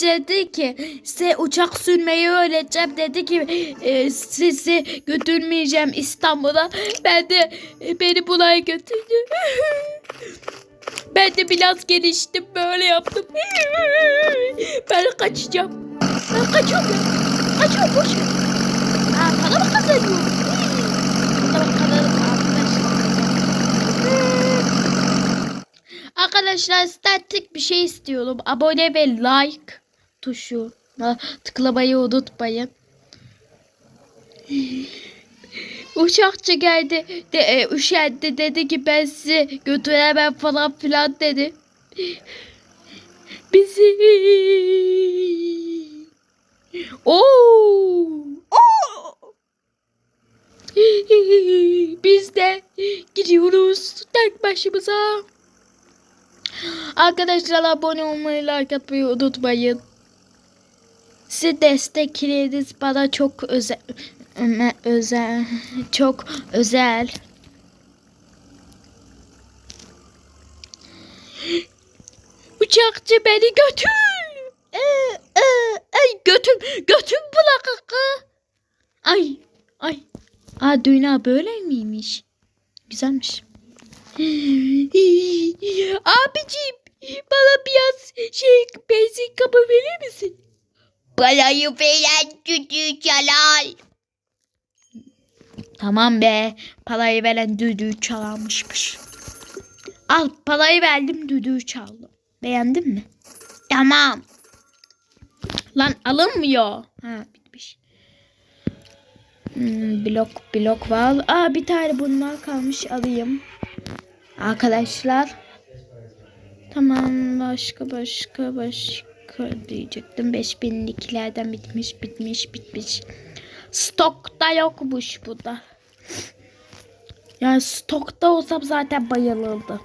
dedi ki size uçak sürmeyi öğreteceğim dedi ki e, sizi götürmeyeceğim İstanbul'a. Ben de e, beni buraya götürdü. Ben de biraz geliştim böyle yaptım. Ben kaçacağım. Ben kaçıyorum. Kaçıyorum boş ver. Aa, para mı kazanıyorum? Arkadaşlar. Arkadaşlar tek bir şey istiyorum. Abone ve like tuşuna tıklamayı unutmayın. Uçakçı geldi de e, üşendi dedi ki ben sizi götüremem falan filan dedi. Bizi Oo! Oo! Biz de gidiyoruz tek başımıza. Arkadaşlar abone olmayı, like atmayı unutmayın. Size destekleriniz bana çok özel, özel, çok özel. Uçakçı beni götür. Ee, e, ay götüm, götüm bırak. Ay, ay. Aa dünya böyle miymiş? Güzelmiş. Abicim bana biraz şey benzin kabı verir misin? Parayı veren düdüğü çalar. Tamam be. Parayı veren düdüğü çalarmışmış. Al parayı verdim düdüğü çaldı. Beğendin mi? Tamam. Lan alınmıyor. Ha bitmiş. Hmm, blok blok var. Aa bir tane bunlar kalmış alayım. Arkadaşlar. Tamam başka başka başka diyecektim. 5000'liklerden bitmiş bitmiş bitmiş. Stokta yokmuş bu da. Yani stokta olsam zaten bayılırdı.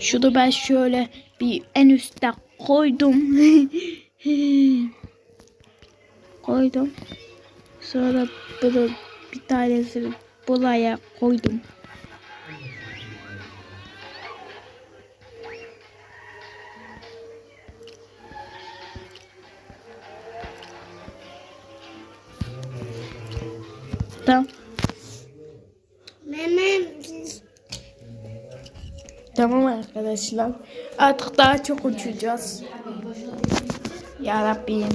Şunu ben şöyle bir en üstte koydum. koydum. Sonra bunu bir tanesini buraya koydum. Tamam. Memem. Tamam arkadaşlar. Artık daha çok uçacağız. Ya Rabbim.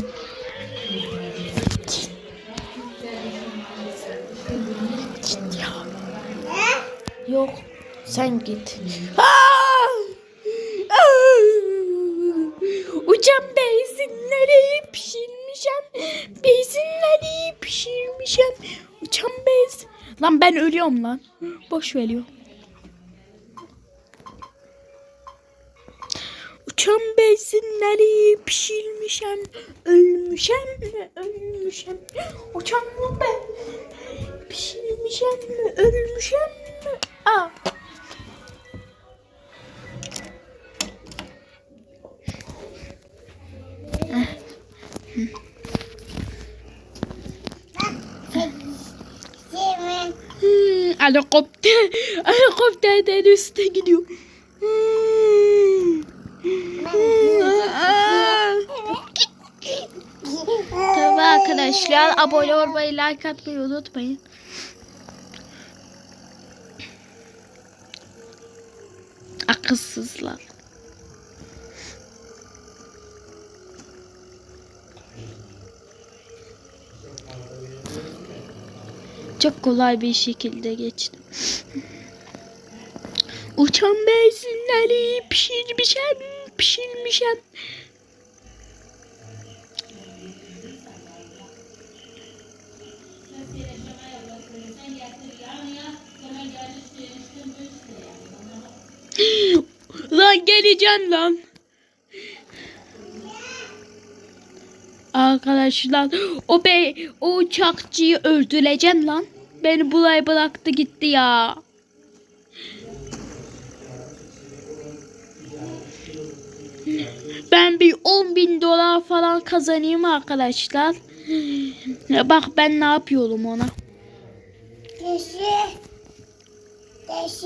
Git ya. Yok. Sen git. Aa! Lan ben ölüyorum lan. Boş veriyor. Uçan benzinleri pişirmişem, ölmüşem, ölmüşem. Uçan ben pişirmişem, ölmüşem. Aa. Helikopter, helikopterden üstte gidiyor. Tamam arkadaşlar abone olmayı like atmayı unutmayın. Akılsızlar. Çok kolay bir şekilde geçtim. Uçan benzinleri pişirmişem, pişirmişem. lan geleceğim lan. Arkadaşlar o be o uçakçıyı öldüreceğim lan. Beni buraya bıraktı gitti ya. Ben bir 10 bin dolar falan kazanayım arkadaşlar. Bak ben ne yapıyorum ona. Teşe. Es.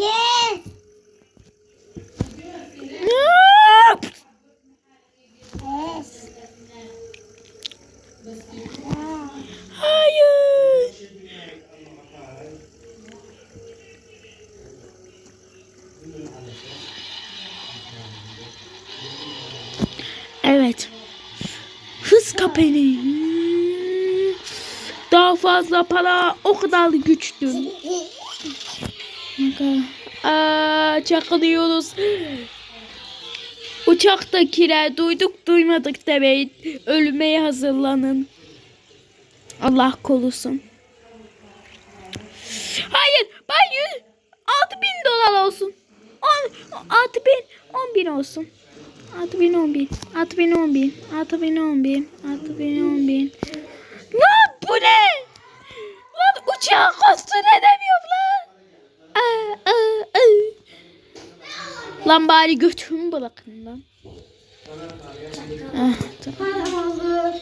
Hayır. Evet. Hız kapeni. Daha fazla para o kadar güçlü. Aa, çakılıyoruz. Uçaktakiler duyduk duymadık demeyin. Ölmeye hazırlanın. Allah korusun. Hayır ben 100 6 bin dolar olsun. 10, 6 bin 10 bin olsun. 6 bin 10 bin. 6 bin 10 bin. 6 bin 10 bin. 6 bin 10 bin. Lan bu ne? Lan uçağı kontrol edemiyorum lan. Aa, aa, aa. Lan bari götümü bırakın lan. Ah, tamam.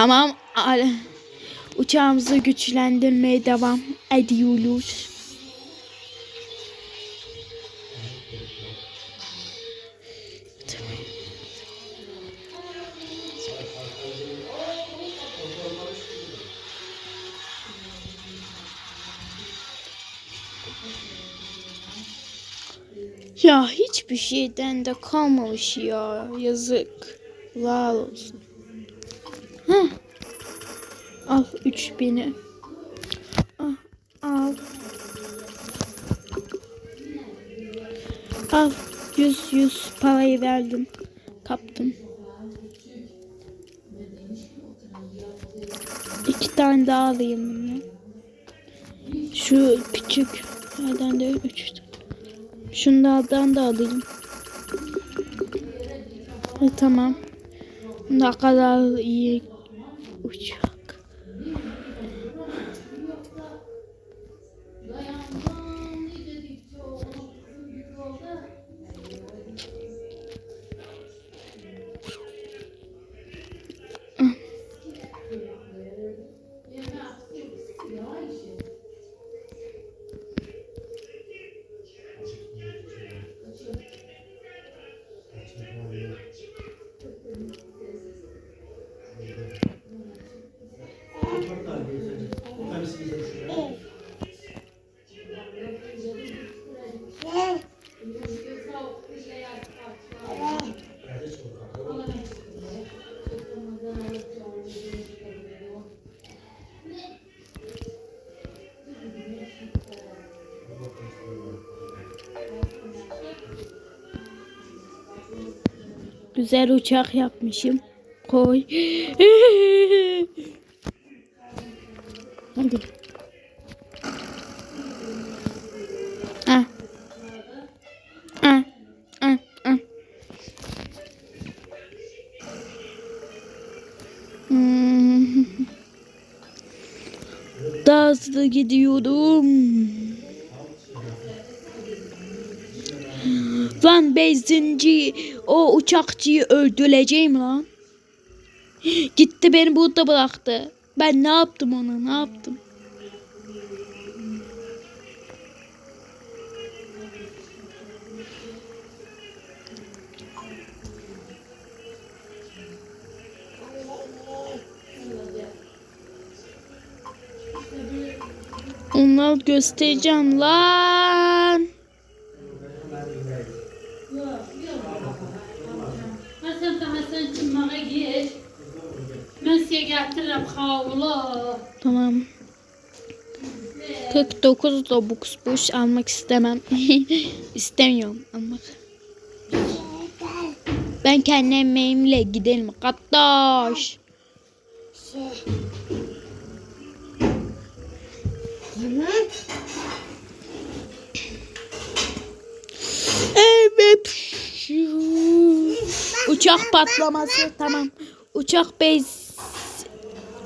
Tamam. Uçağımızı güçlendirmeye devam ediyoruz. Ya hiçbir şeyden de kalmamış ya. Yazık. Var olsun. Heh. Al 3000'i. Al. Al. Al. 100 100 parayı verdim. Kaptım. İki tane daha alayım bunu. Şu küçük nereden de üç. Şunlardan da alayım. E, tamam. Ne kadar iyi uçak. Güzel uçak yapmışım. Koy. Hadi. Ah. Ah. Ah. Ah. Hmm. Daha hızlı gidiyorum. Lan benzinci o uçakçıyı öldüreceğim lan. Gitti beni burada bıraktı. Ben ne yaptım ona ne yaptım? Onlar göstereceğim lan. Hasan da Hasan çıkmağa gir. Ben size getiririm havlu. Tamam. 49 Robux boş almak istemem. İstemiyorum almak. Ben kendi emeğimle gidelim. Kardeş. Evet. Uçak patlaması tamam. Uçak bez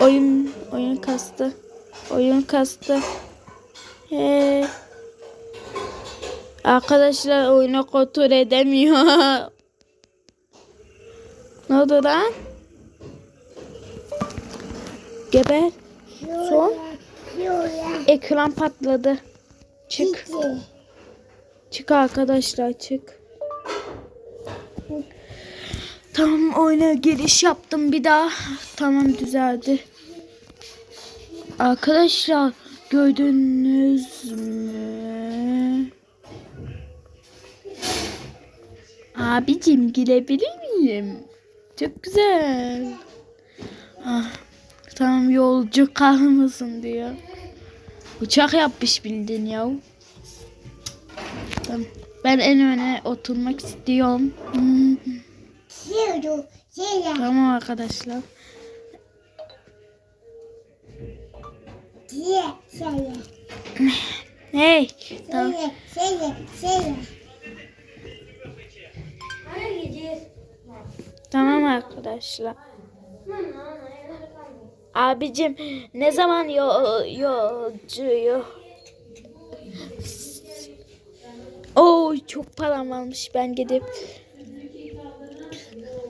oyun oyun kastı. Oyun kastı. Ee, arkadaşlar oyunu kontrol edemiyor. ne oldu lan? Geber. Son. Ekran patladı. Çık. Çık arkadaşlar çık. Tamam oyuna giriş yaptım bir daha. Tamam düzeldi. Arkadaşlar gördünüz mü? Abicim girebilir miyim? Çok güzel. Ah, tamam yolcu kalmasın diyor. Uçak yapmış bildin ya. Tamam. Ben en öne oturmak istiyorum. Hmm. Tamam arkadaşlar. Hey. Tamam. arkadaşlar. Abicim ne zaman yol, yolcuyu? Oo çok param varmış ben gidip.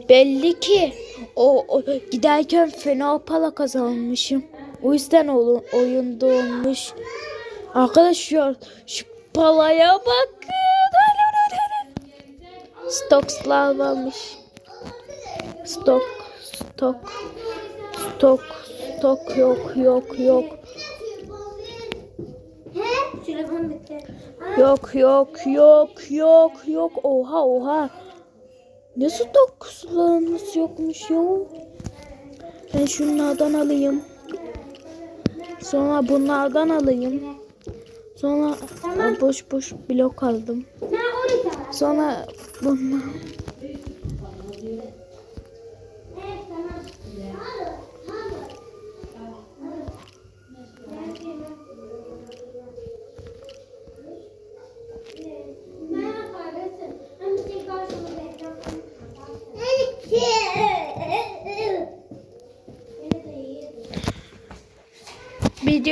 Belli ki o, o giderken fena para kazanmışım. O yüzden o, oyunda olmuş. Arkadaşlar şu paraya bakın. Stokslar varmış. Stok, stok, stok, stok yok, yok, yok. Yok, yok, yok, yok, yok. Oha, oha. Ne stoklarımız yokmuş ya. Ben şunlardan alayım. Sonra bunlardan alayım. Sonra Aa, boş boş blok aldım. Sonra bunlar.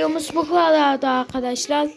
Videomuz bu kadardı arkadaşlar.